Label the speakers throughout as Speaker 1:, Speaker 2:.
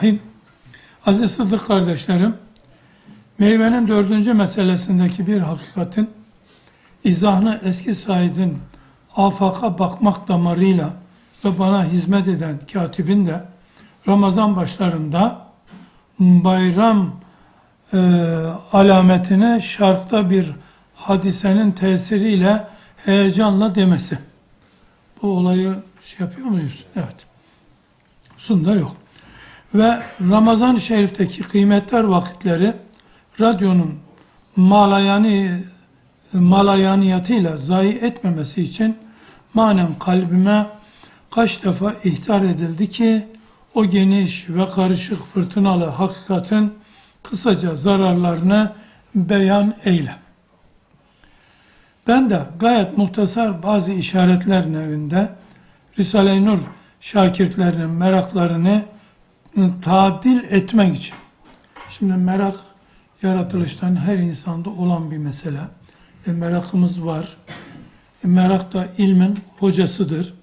Speaker 1: Bismillahirrahmanirrahim. Aziz Sıddık kardeşlerim, meyvenin dördüncü meselesindeki bir hakikatin izahını eski Said'in afaka bakmak damarıyla ve bana hizmet eden katibin de Ramazan başlarında bayram e, alametine şartta bir hadisenin tesiriyle heyecanla demesi. Bu olayı şey yapıyor muyuz? Evet. Sunda yok. Ve Ramazan-ı Şerif'teki kıymetler vakitleri radyonun malayani malayaniyatıyla zayi etmemesi için manen kalbime kaç defa ihtar edildi ki o geniş ve karışık fırtınalı hakikatin kısaca zararlarını beyan eyle. Ben de gayet muhtasar bazı işaretler nevinde Risale-i Nur şakirtlerinin meraklarını tadil etmek için. Şimdi merak yaratılıştan her insanda olan bir mesele. E, merakımız var. E, merak da ilmin hocasıdır.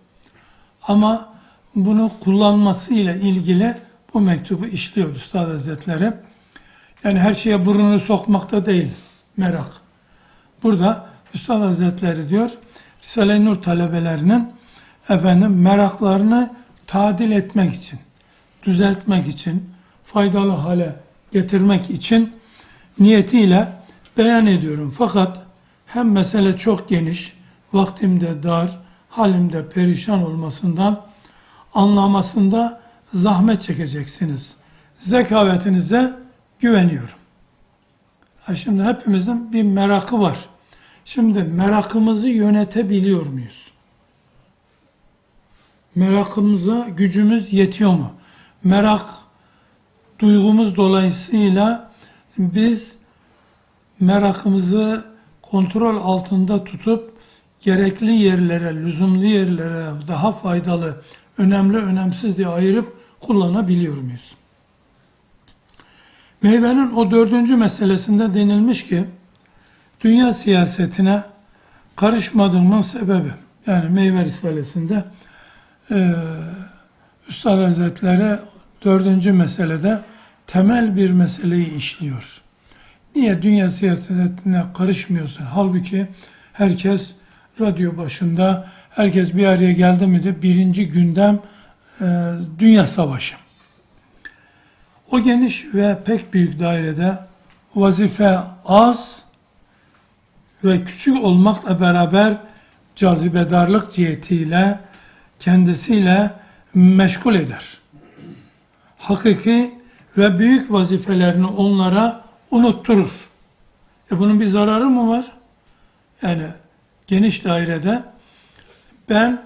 Speaker 1: Ama bunu kullanmasıyla ilgili bu mektubu işliyor Üstad Hazretleri. Yani her şeye burnunu sokmakta değil merak. Burada Üstad Hazretleri diyor, Risale-i Nur talebelerinin efendim meraklarını tadil etmek için, düzeltmek için, faydalı hale getirmek için niyetiyle beyan ediyorum. Fakat hem mesele çok geniş, vaktimde dar, halimde perişan olmasından anlamasında zahmet çekeceksiniz. Zekavetinize güveniyorum. Şimdi hepimizin bir merakı var. Şimdi merakımızı yönetebiliyor muyuz? Merakımıza gücümüz yetiyor mu? Merak duygumuz dolayısıyla biz merakımızı kontrol altında tutup gerekli yerlere, lüzumlu yerlere daha faydalı, önemli, önemsiz diye ayırıp kullanabiliyor muyuz? Meyvenin o dördüncü meselesinde denilmiş ki, dünya siyasetine karışmadığımın sebebi, yani meyve risalesinde e, Üstad Hazretleri dördüncü meselede temel bir meseleyi işliyor. Niye dünya siyasetine karışmıyorsun? Halbuki herkes radyo başında, herkes bir araya geldi mi de birinci gündem e, dünya savaşı. O geniş ve pek büyük dairede vazife az ve küçük olmakla beraber cazibedarlık cihetiyle kendisiyle meşgul eder. Hakiki ve büyük vazifelerini onlara unutturur. E bunun bir zararı mı var? Yani geniş dairede ben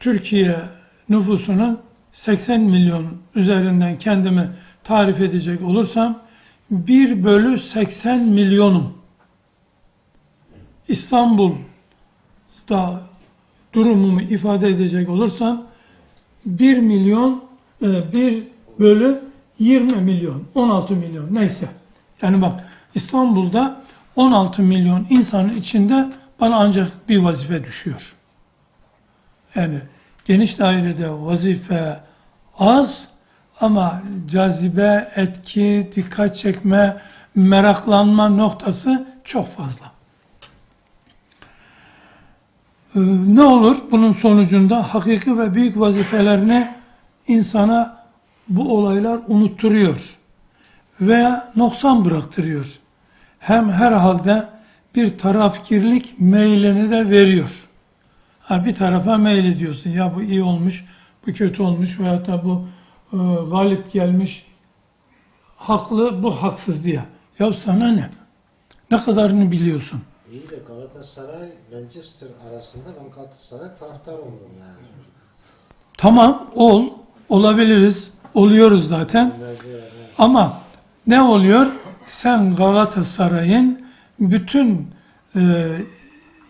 Speaker 1: Türkiye nüfusunun 80 milyon üzerinden kendimi tarif edecek olursam 1 bölü 80 milyonum. İstanbul'da durumumu ifade edecek olursam 1 milyon 1 bölü 20 milyon 16 milyon neyse. Yani bak İstanbul'da 16 milyon insanın içinde bana ancak bir vazife düşüyor. Yani geniş dairede vazife az ama cazibe, etki, dikkat çekme, meraklanma noktası çok fazla. Ne olur bunun sonucunda hakiki ve büyük vazifelerini insana bu olaylar unutturuyor veya noksan bıraktırıyor. Hem herhalde bir tarafkirlik meylini de veriyor. Ha, bir tarafa meyil ediyorsun. Ya bu iyi olmuş, bu kötü olmuş veya da bu e, galip gelmiş, haklı, bu haksız diye. Ya sana ne? Ne kadarını biliyorsun?
Speaker 2: İyi de Galatasaray Manchester arasında ben Galatasaray taraftar oldum yani.
Speaker 1: Tamam, ol, olabiliriz, oluyoruz zaten. Ama ne oluyor? Sen Galatasaray'ın bütün e,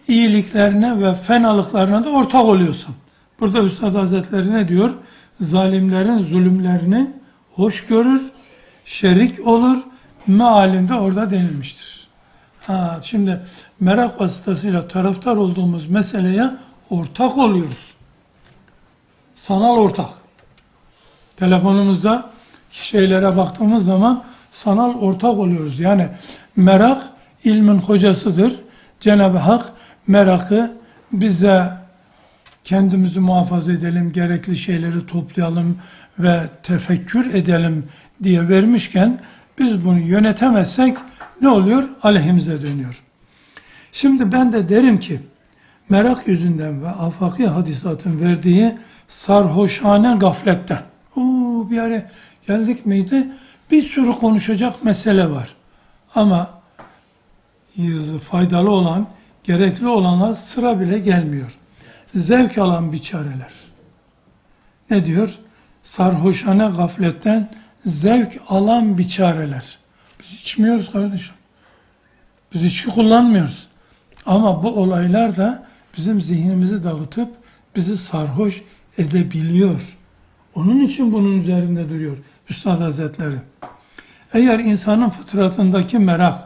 Speaker 1: iyiliklerine ve fenalıklarına da ortak oluyorsun. Burada Üstad Hazretleri ne diyor? Zalimlerin zulümlerini hoş görür, şerik olur, mealinde orada denilmiştir. Ha, şimdi merak vasıtasıyla taraftar olduğumuz meseleye ortak oluyoruz. Sanal ortak. Telefonumuzda şeylere baktığımız zaman sanal ortak oluyoruz. Yani merak ilmin hocasıdır. Cenab-ı Hak merakı bize kendimizi muhafaza edelim, gerekli şeyleri toplayalım ve tefekkür edelim diye vermişken biz bunu yönetemezsek ne oluyor? Aleyhimize dönüyor. Şimdi ben de derim ki merak yüzünden ve afaki hadisatın verdiği sarhoşane gafletten. Oo, bir ara geldik miydi? Bir sürü konuşacak mesele var. Ama faydalı olan, gerekli olanlar sıra bile gelmiyor. Zevk alan biçareler. Ne diyor? Sarhoşane gafletten zevk alan biçareler. Biz içmiyoruz kardeşim. Biz içki kullanmıyoruz. Ama bu olaylar da bizim zihnimizi dağıtıp bizi sarhoş edebiliyor. Onun için bunun üzerinde duruyor Üstad Hazretleri. Eğer insanın fıtratındaki merak,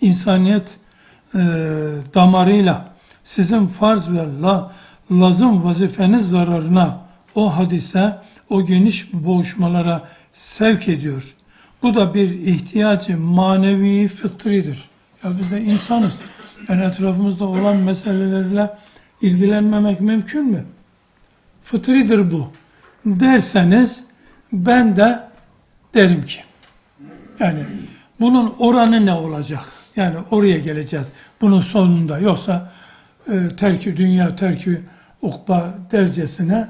Speaker 1: insaniyet e, damarıyla sizin farz ve la, lazım vazifeniz zararına o hadise, o geniş boğuşmalara sevk ediyor. Bu da bir ihtiyacı manevi fıtridir. Ya biz de insanız. Yani etrafımızda olan meselelerle ilgilenmemek mümkün mü? Fıtridir bu. Derseniz ben de derim ki. Yani bunun oranı ne olacak? Yani oraya geleceğiz. Bunun sonunda yoksa e, terki dünya, terki ukba dercesine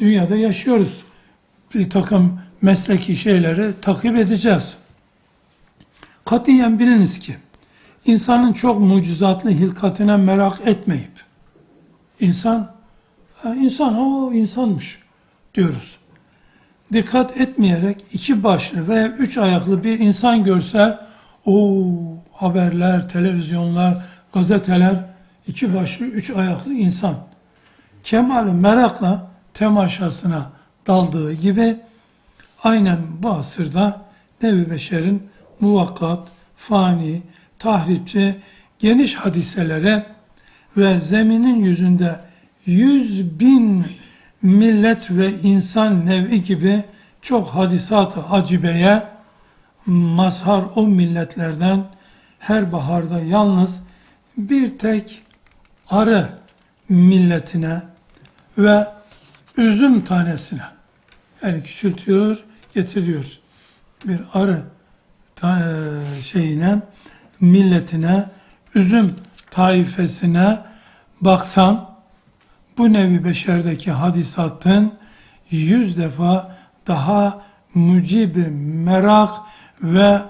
Speaker 1: dünyada yaşıyoruz. Bir takım mesleki şeyleri takip edeceğiz. Katiyen biliniz ki insanın çok mucizatlı hilkatine merak etmeyip insan insan o insanmış diyoruz. Dikkat etmeyerek iki başlı veya üç ayaklı bir insan görse o haberler, televizyonlar, gazeteler iki başlı üç ayaklı insan kemal merakla temaşasına daldığı gibi aynen bu asırda Nevi Beşer'in muvakkat, fani, tahripçi, geniş hadiselere ve zeminin yüzünde yüz bin millet ve insan nevi gibi çok hadisat-ı acibeye mazhar o milletlerden her baharda yalnız bir tek arı milletine ve üzüm tanesine. Yani küçültüyor, getiriyor. Bir arı ta, e, şeyine, milletine, üzüm taifesine baksan bu nevi beşerdeki hadisatın yüz defa daha mucibi merak ve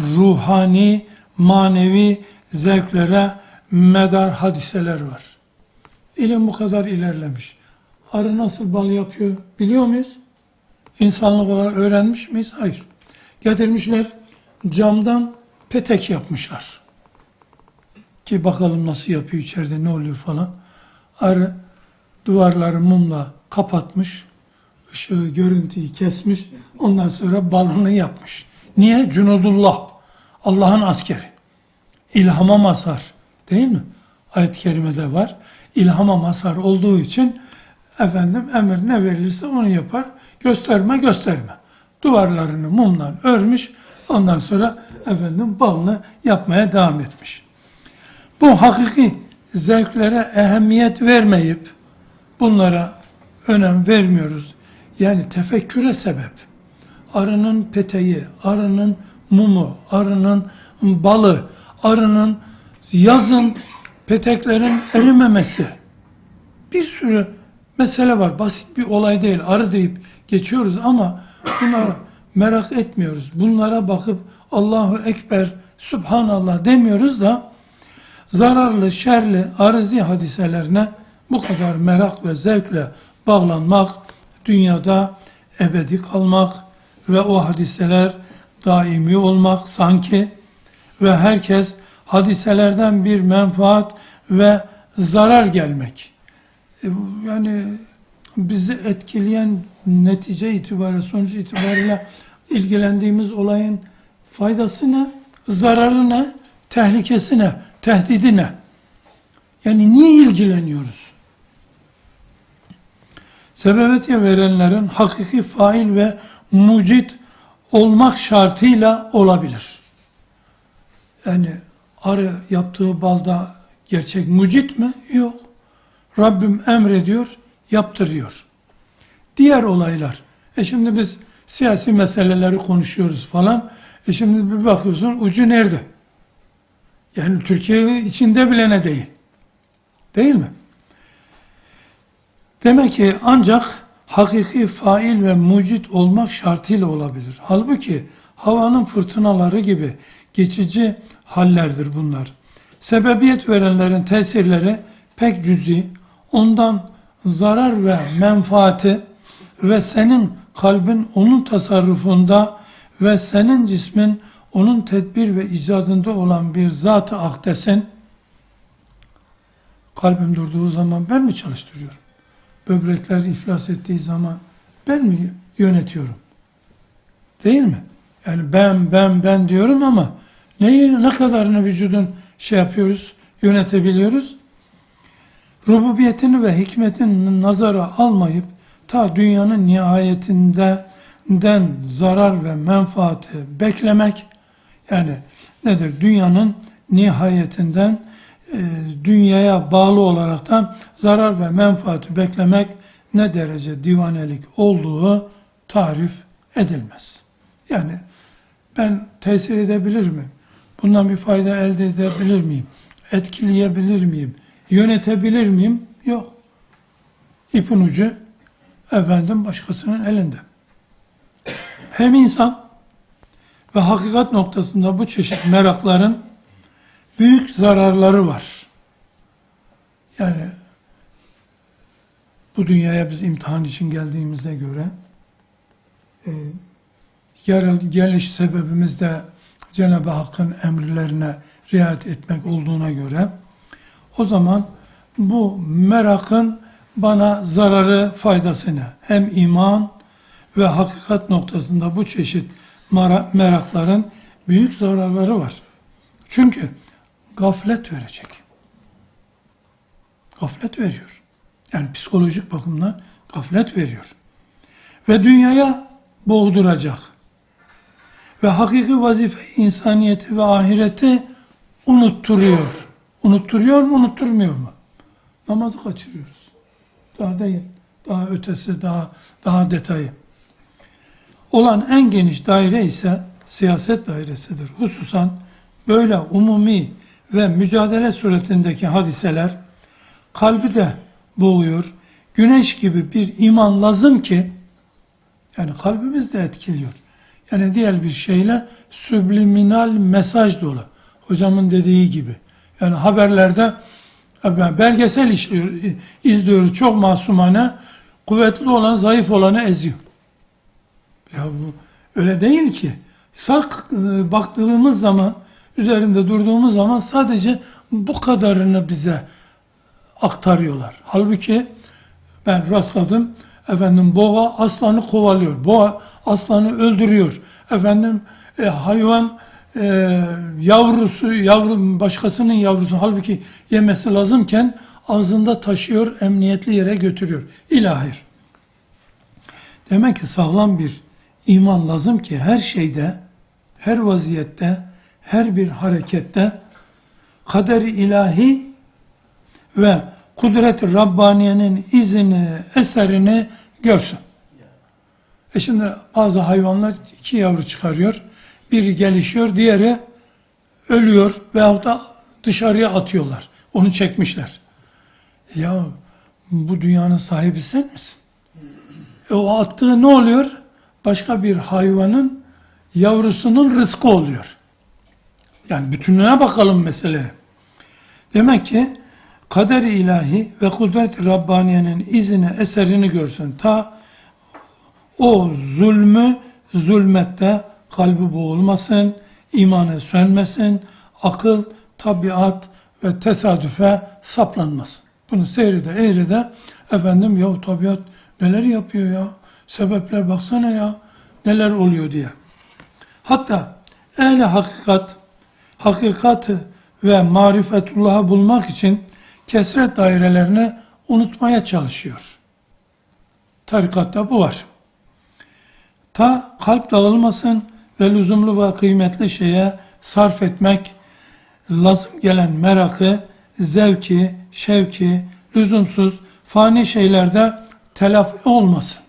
Speaker 1: ruhani, manevi zevklere medar hadiseler var. İlim bu kadar ilerlemiş. Arı nasıl bal yapıyor biliyor muyuz? İnsanlık olarak öğrenmiş miyiz? Hayır. Getirmişler camdan petek yapmışlar. Ki bakalım nasıl yapıyor içeride ne oluyor falan. Arı duvarları mumla kapatmış. ışığı, görüntüyü kesmiş. Ondan sonra balını yapmış. Niye? Cunudullah. Allah'ın askeri. İlhama mazhar. Değil mi? Ayet-i kerimede var. İlhama mazhar olduğu için efendim emir ne verilirse onu yapar. Gösterme gösterme. Duvarlarını mumla örmüş. Ondan sonra efendim balını yapmaya devam etmiş. Bu hakiki zevklere ehemmiyet vermeyip bunlara önem vermiyoruz. Yani tefekküre sebep. Arının peteği, arının mumu, arının balı, arının yazın peteklerin erimemesi. Bir sürü mesele var. Basit bir olay değil. Arı deyip geçiyoruz ama bunlara merak etmiyoruz. Bunlara bakıp Allahu Ekber, Subhanallah demiyoruz da zararlı, şerli, arızi hadiselerine bu kadar merak ve zevkle bağlanmak, dünyada ebedi kalmak ve o hadiseler daimi olmak sanki ve herkes hadiselerden bir menfaat ve zarar gelmek. E, Yani bizi etkileyen netice itibariyle, sonuç itibariyle ilgilendiğimiz olayın faydası ne? Zararı ne? Tehlikesi ne? Tehdidi ne? Yani niye ilgileniyoruz? sebebiyet verenlerin hakiki fail ve mucit olmak şartıyla olabilir. Yani arı yaptığı balda gerçek mucit mi? Yok. Rabbim emrediyor, yaptırıyor. Diğer olaylar. E şimdi biz siyasi meseleleri konuşuyoruz falan. E şimdi bir bakıyorsun ucu nerede? Yani Türkiye içinde bile ne değil. Değil mi? Demek ki ancak hakiki fail ve mucit olmak şartıyla olabilir. Halbuki havanın fırtınaları gibi geçici hallerdir bunlar. Sebebiyet verenlerin tesirleri pek cüzi, ondan zarar ve menfaati ve senin kalbin onun tasarrufunda ve senin cismin onun tedbir ve icadında olan bir zat-ı akdesin kalbim durduğu zaman ben mi çalıştırıyorum? Böbrekler iflas ettiği zaman ben mi yönetiyorum? Değil mi? Yani ben ben ben diyorum ama neyi ne kadarını vücudun şey yapıyoruz, yönetebiliyoruz? Rububiyetini ve hikmetini nazara almayıp ta dünyanın nihayetinden zarar ve menfaati beklemek yani nedir? Dünyanın nihayetinden e, dünyaya bağlı olaraktan zarar ve menfaati beklemek ne derece divanelik olduğu tarif edilmez. Yani ben tesir edebilir miyim? Bundan bir fayda elde edebilir miyim? Etkileyebilir miyim? Yönetebilir miyim? Yok. İpin ucu efendim başkasının elinde. Hem insan ve hakikat noktasında bu çeşit merakların büyük zararları var. Yani bu dünyaya biz imtihan için geldiğimize göre e, gel- geliş sebebimiz de Cenab-ı Hakk'ın emirlerine riayet etmek olduğuna göre o zaman bu merakın bana zararı faydasını hem iman ve hakikat noktasında bu çeşit merakların büyük zararları var. Çünkü gaflet verecek. Gaflet veriyor. Yani psikolojik bakımdan gaflet veriyor. Ve dünyaya boğduracak. Ve hakiki vazife insaniyeti ve ahireti unutturuyor. Unutturuyor mu, unutturmuyor mu? Namazı kaçırıyoruz. Daha değil. Daha ötesi, daha daha detayı. Olan en geniş daire ise siyaset dairesidir. Hususan böyle umumi ve mücadele suretindeki hadiseler kalbi de boğuyor. Güneş gibi bir iman lazım ki yani kalbimiz de etkiliyor. Yani diğer bir şeyle subliminal mesaj dolu. Hocamın dediği gibi. Yani haberlerde belgesel işliyor, izliyoruz çok masumane. Kuvvetli olan zayıf olanı eziyor. Ya bu öyle değil ki. Sak e, baktığımız zaman, üzerinde durduğumuz zaman sadece bu kadarını bize aktarıyorlar. Halbuki ben rastladım. Efendim boğa aslanı kovalıyor. Boğa aslanı öldürüyor. Efendim e, hayvan e, yavrusu, yavru başkasının yavrusu halbuki yemesi lazımken ağzında taşıyor, emniyetli yere götürüyor. İlahir. Demek ki sağlam bir iman lazım ki her şeyde, her vaziyette, her bir harekette kader-i ilahi ve kudret-i Rabbaniye'nin izini, eserini görsün. E şimdi bazı hayvanlar iki yavru çıkarıyor. Biri gelişiyor, diğeri ölüyor veyahut da dışarıya atıyorlar. Onu çekmişler. Ya bu dünyanın sahibi sen misin? E o attığı ne oluyor? Başka bir hayvanın yavrusunun rızkı oluyor. Yani bütünlüğe bakalım mesele. Demek ki kader-i ilahi ve kudret-i Rabbaniye'nin izini, eserini görsün. Ta o zulmü zulmette kalbi boğulmasın, imanı sönmesin, akıl, tabiat ve tesadüfe saplanmasın. Bunu seyrede eğrede efendim ya tabiat neler yapıyor ya, sebepler baksana ya, neler oluyor diye. Hatta ehli hakikat, hakikati ve marifetullah'ı bulmak için kesret dairelerini unutmaya çalışıyor. Tarikatta bu var. Ta kalp dağılmasın ve lüzumlu ve kıymetli şeye sarf etmek, lazım gelen merakı, zevki, şevki, lüzumsuz, fani şeylerde telafi olmasın.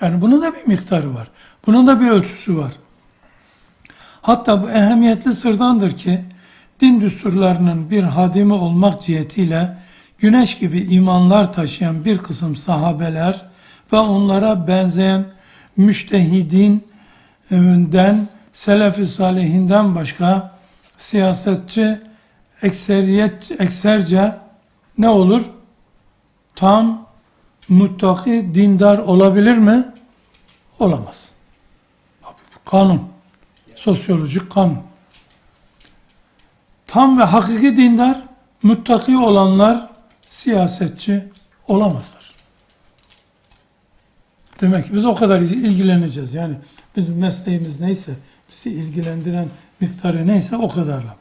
Speaker 1: Yani bunun da bir miktarı var. Bunun da bir ölçüsü var. Hatta bu ehemmiyetli sırdandır ki din düsturlarının bir hadimi olmak cihetiyle güneş gibi imanlar taşıyan bir kısım sahabeler ve onlara benzeyen müştehidinden, selef-i salihinden başka siyasetçi ekseriyet, ekserce ne olur? Tam muttaki dindar olabilir mi? Olamaz. Kanun. Sosyolojik kanun. Tam ve hakiki dindar, muttaki olanlar siyasetçi olamazlar. Demek ki biz o kadar ilgileneceğiz. Yani bizim mesleğimiz neyse, bizi ilgilendiren miktarı neyse o kadarla.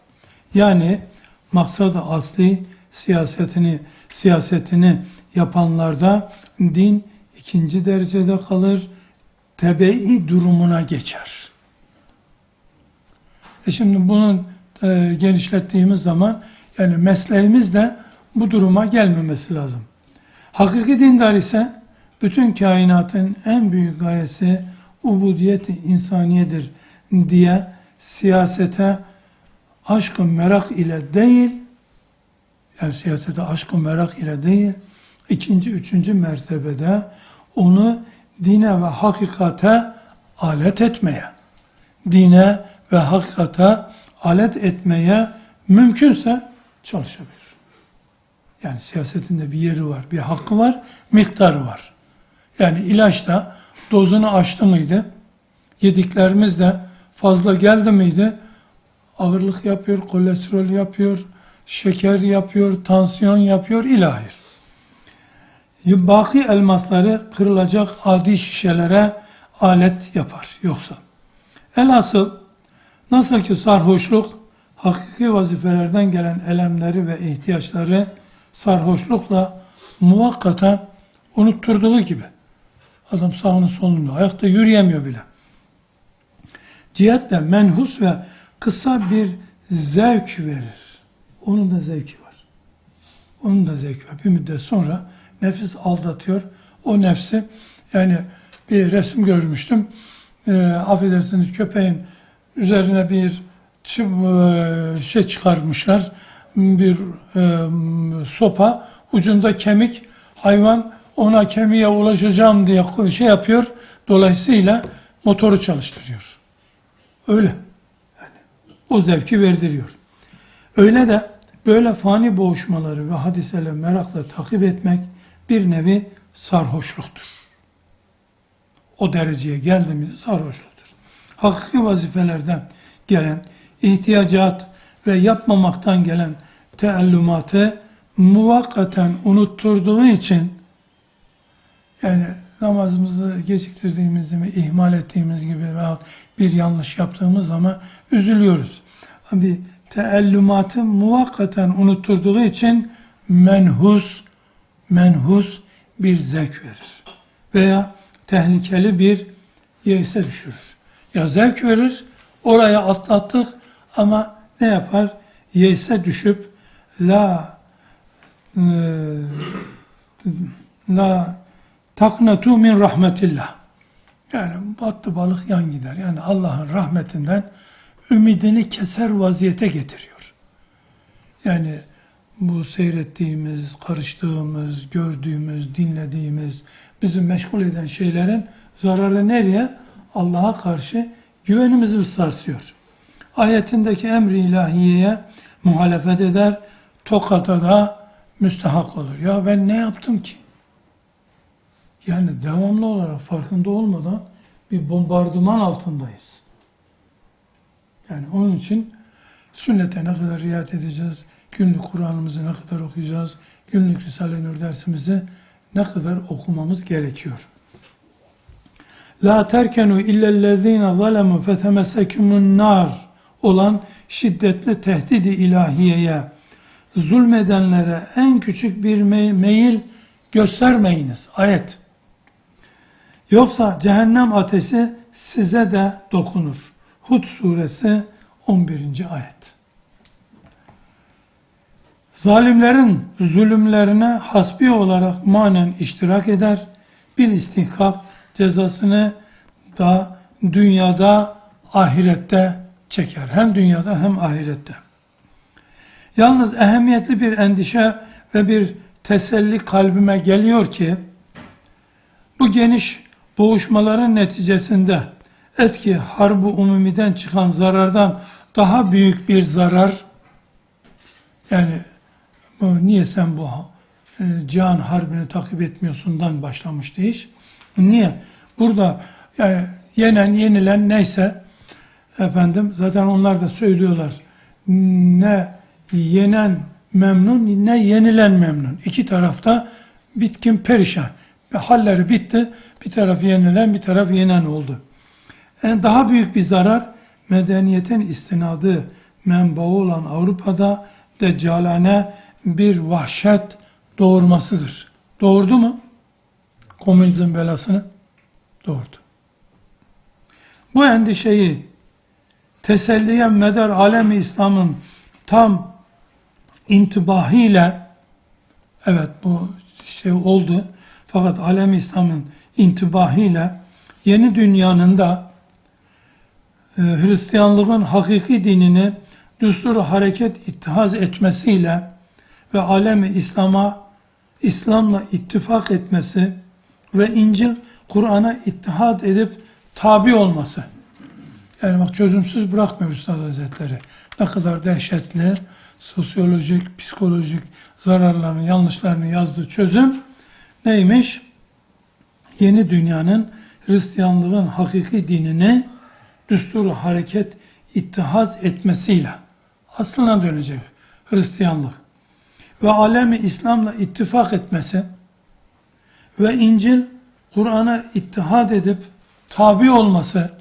Speaker 1: Yani maksadı asli siyasetini siyasetini yapanlarda din ikinci derecede kalır, tebei durumuna geçer. E şimdi bunun e, genişlettiğimiz zaman yani mesleğimiz de bu duruma gelmemesi lazım. Hakiki dindar ise bütün kainatın en büyük gayesi ubudiyeti insaniyedir diye siyasete aşkın merak ile değil, yani siyasete aşkın merak ile değil, ikinci, üçüncü mertebede onu dine ve hakikate alet etmeye, dine ve hakikate alet etmeye mümkünse çalışabilir. Yani siyasetinde bir yeri var, bir hakkı var, miktarı var. Yani ilaçta dozunu aştı mıydı? Yediklerimiz de fazla geldi miydi? Ağırlık yapıyor, kolesterol yapıyor, şeker yapıyor, tansiyon yapıyor, ilahir. Baki elmasları kırılacak adi şişelere alet yapar yoksa. Elhasıl nasıl ki sarhoşluk hakiki vazifelerden gelen elemleri ve ihtiyaçları sarhoşlukla muvakkaten unutturduğu gibi. Adam sağını solunu ayakta yürüyemiyor bile. Cihat de menhus ve kısa bir zevk verir. Onun da zevki var. Onun da zevki var. Bir müddet sonra nefis aldatıyor. O nefsi yani bir resim görmüştüm. E, affedersiniz köpeğin üzerine bir e, şey çıkarmışlar. Bir e, sopa ucunda kemik hayvan ona kemiğe ulaşacağım diye şey yapıyor. Dolayısıyla motoru çalıştırıyor. Öyle. Yani o zevki verdiriyor. Öyle de böyle fani boğuşmaları ve hadiseleri merakla takip etmek bir nevi sarhoşluktur. O dereceye geldi mi sarhoşluktur. Hakiki vazifelerden gelen ihtiyacat ve yapmamaktan gelen teellümatı muvakkaten unutturduğu için yani namazımızı geciktirdiğimiz gibi, ihmal ettiğimiz gibi veya bir yanlış yaptığımız zaman üzülüyoruz. Bir teellümatı muvakkaten unutturduğu için menhus, menhus bir zevk verir. Veya tehlikeli bir yeyse düşürür. Ya zevk verir, oraya atlattık ama ne yapar? Yeyse düşüp la e, la taknatu min rahmetillah. Yani battı balık yan gider. Yani Allah'ın rahmetinden ümidini keser vaziyete getiriyor. Yani bu seyrettiğimiz, karıştığımız, gördüğümüz, dinlediğimiz, bizi meşgul eden şeylerin zararı nereye? Allah'a karşı güvenimizi sarsıyor. Ayetindeki emri ilahiyeye muhalefet eder, tokata da müstehak olur. Ya ben ne yaptım ki? Yani devamlı olarak farkında olmadan bir bombardıman altındayız. Yani onun için sünnete ne kadar riayet edeceğiz, günlük Kur'an'ımızı ne kadar okuyacağız, günlük Risale-i Nur dersimizi ne kadar okumamız gerekiyor. La terkenu illellezine zalemu fetemessekumun nar olan şiddetli tehdidi ilahiyeye zulmedenlere en küçük bir me- meyil göstermeyiniz. Ayet. Yoksa cehennem ateşi size de dokunur. Hud suresi 11. ayet. Zalimlerin zulümlerine hasbi olarak manen iştirak eder. Bir istihkak cezasını da dünyada ahirette çeker. Hem dünyada hem ahirette. Yalnız ehemmiyetli bir endişe ve bir teselli kalbime geliyor ki bu geniş boğuşmaların neticesinde eski harbu umumiden çıkan zarardan daha büyük bir zarar yani niye sen bu e, cihan harbini takip etmiyorsundan başlamıştı iş. Niye? Burada yani yenen yenilen neyse efendim zaten onlar da söylüyorlar ne yenen memnun ne yenilen memnun. İki tarafta bitkin perişan. Halleri bitti. Bir taraf yenilen bir taraf yenen oldu. Yani daha büyük bir zarar medeniyetin istinadı menbaı olan Avrupa'da deccalane bir vahşet doğurmasıdır. Doğurdu mu? Komünizm belasını doğurdu. Bu endişeyi teselliye medar alemi İslam'ın tam intibahıyla evet bu şey oldu fakat alem İslam'ın intibahıyla yeni dünyanın da e, Hristiyanlığın hakiki dinini düstur hareket ittihaz etmesiyle ve alemi İslam'a İslam'la ittifak etmesi ve İncil Kur'an'a ittihad edip tabi olması. Yani bak çözümsüz bırakmıyor Üstad Hazretleri. Ne kadar dehşetli, sosyolojik, psikolojik zararlarını, yanlışlarını yazdığı çözüm neymiş? Yeni dünyanın Hristiyanlığın hakiki dinini düstur hareket ittihaz etmesiyle aslına dönecek Hristiyanlık ve alemi İslam'la ittifak etmesi ve İncil Kur'an'a ittihad edip tabi olması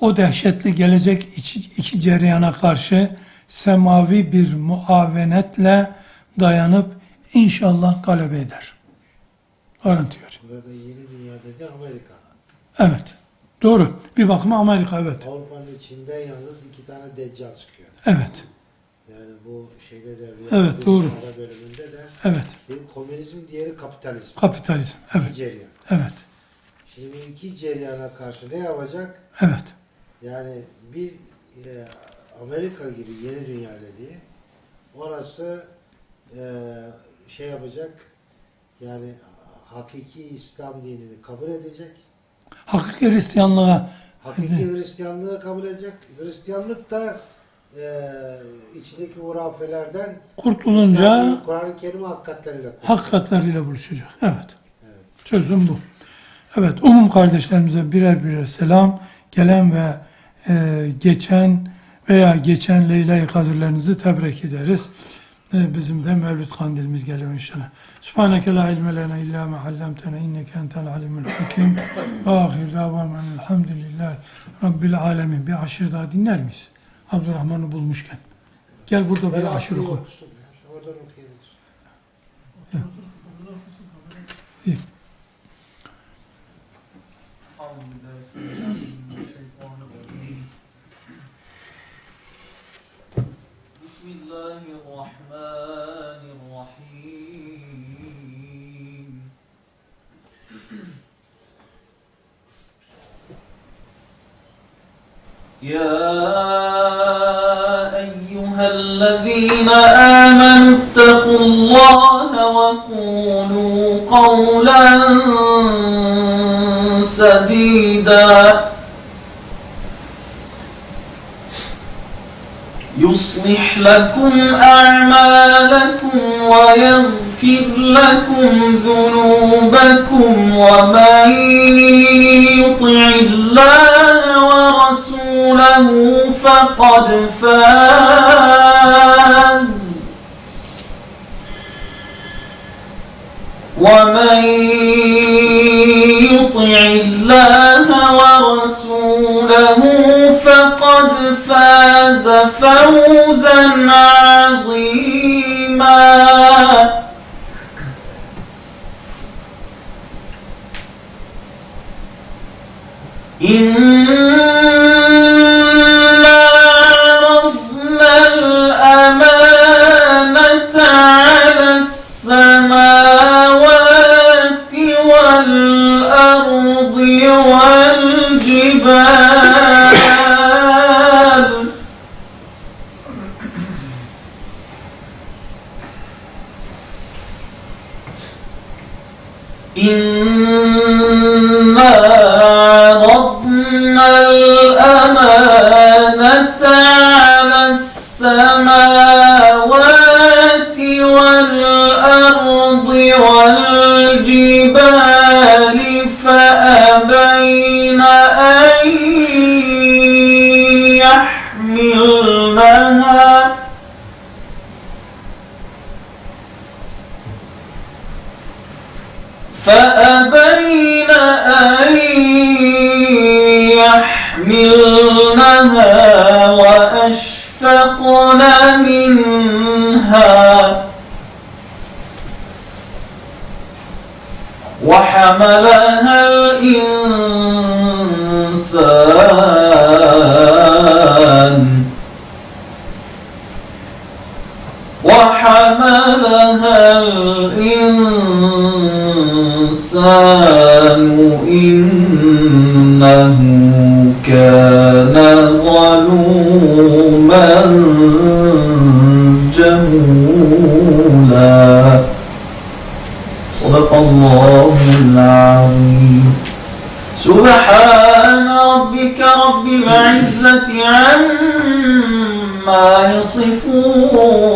Speaker 1: o dehşetli gelecek iki, iki cereyana karşı semavi bir muavenetle dayanıp inşallah galebe eder. Garantiyor.
Speaker 2: Burada yeni dünya dedi Amerika.
Speaker 1: Evet. Doğru. Bir bakıma Amerika evet.
Speaker 2: Avrupa'nın içinde yalnız iki tane deccal çıkıyor.
Speaker 1: Evet.
Speaker 2: Yani bu şeyde de
Speaker 1: Evet,
Speaker 2: bir
Speaker 1: doğru.
Speaker 2: bölümünde de
Speaker 1: Evet.
Speaker 2: biri komünizm diğeri kapitalizm.
Speaker 1: Kapitalizm.
Speaker 2: İki
Speaker 1: Evet.
Speaker 2: cereyan.
Speaker 1: Evet.
Speaker 2: Şimdi bu iki cereyana karşı ne yapacak?
Speaker 1: Evet.
Speaker 2: Yani bir e, Amerika gibi yeni dünya dediği orası e, şey yapacak yani hakiki İslam dinini kabul edecek.
Speaker 1: Hakiki Hristiyanlığa
Speaker 2: Hakiki Hristiyanlığı kabul edecek. Hristiyanlık da e, içindeki hurafelerden
Speaker 1: kurtulunca
Speaker 2: Kur'an-ı Kerim hakikatleriyle
Speaker 1: hakikatleriyle buluşacak. Evet.
Speaker 2: Evet.
Speaker 1: Çözüm bu. Evet, umum kardeşlerimize birer birer selam. Gelen ve e, geçen veya geçen Leyla-i Kadirlerinizi tebrik ederiz bizim de Mevlüt kandilimiz geliyor inşallah. Subhaneke la ilme lena illa ma allamtena inneke entel alimul hakim. Ve ahir davamen elhamdülillahi rabbil alemin. Bir aşır daha dinler miyiz? Abdurrahman'ı bulmuşken. Gel burada bir
Speaker 2: aşır
Speaker 1: oku.
Speaker 2: Oradan okuyabiliriz.
Speaker 3: İyi. يصلح لكم أعمالكم ويغفر لكم ذنوبكم ومن يطع الله ورسوله فقد فاز. ومن فوزا عظيما. إنا عرضنا الأمانة على السماوات والأرض والجبال إن إنه كان ظلوما جهولا صدق الله العظيم. سبحان ربك رب العزة عما يصفون.